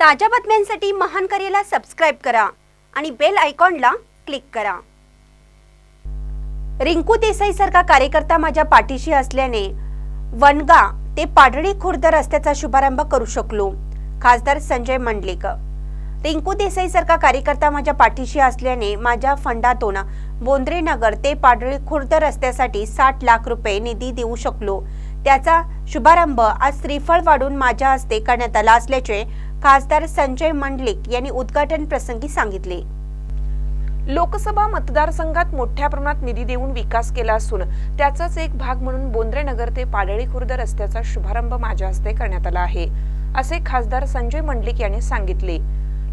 ताज्या बातम्यांसाठी महान करेला सबस्क्राईब करा आणि बेल आयकॉनला क्लिक करा. रिंकू देसाई सारखा कार्यकर्ता माझ्या पाठीशी असल्याने वनगा ते पाडळी खुर्द रस्त्याचा शुभारंभ करू शकलो खासदार संजय मंडलिक. रिंकू देसाई सारखा कार्यकर्ता माझ्या पाठीशी असल्याने माझ्या फंडातून बोंद्रे नगर ते पाडळी खुर्द रस्त्यासाठी साठ लाख रुपये निधी देऊ शकलो. त्याचा शुभारंभ आज श्रीफळ वाढून माझ्या हस्ते करण्यात आला असल्याचे खासदार संजय मंडलिक यांनी उद्घाटन प्रसंगी सांगितले. लोकसभा मतदारसंघात मोठ्या प्रमाणात निधी देऊन विकास केला असून त्याचाच एक भाग म्हणून बोंद्रे नगर ते पाडळी खुर्द रस्त्याचा शुभारंभ माझ्या हस्ते करण्यात आला आहे असे खासदार संजय मंडलिक यांनी सांगितले.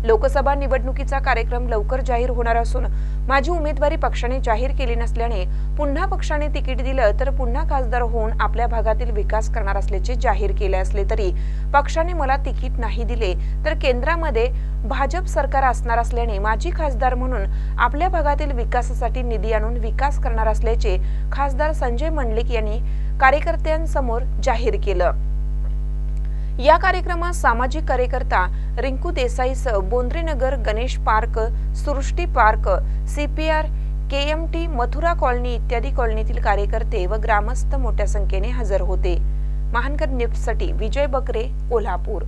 लोकसभा निवडणुकीचा कार्यक्रम लवकर जाहीर होणार असून माझी उमेदवारी पक्षाने जाहीर केली नसल्याने पुन्हा पक्षाने तिकीट दिलं तर पुन्हा खासदार होऊन आपल्या भागातील विकास करणार असल्याचे जाहीर केले असले तरी पक्षाने मला तिकीट नाही दिले तर केंद्रामध्ये भाजप सरकार असणार असल्याने माजी खासदार म्हणून आपल्या भागातील विकासासाठी निधी आणून विकास करणार असल्याचे खासदार संजय मंडलिक यांनी कार्यकर्त्यांसमोर जाहीर केलं. या कार्यक्रमात सामाजिक कार्यकर्ता Rinku देसाईसह Bondrenagar Ganesh park Srushti park CPR KMT Mathura colony इत्यादी कॉलनीतील कार्यकर्ते व ग्रामस्थ मोठ्या संख्येने हजर होते. महानकर निफ्टसाठी विजय बकरे कोल्हापूर.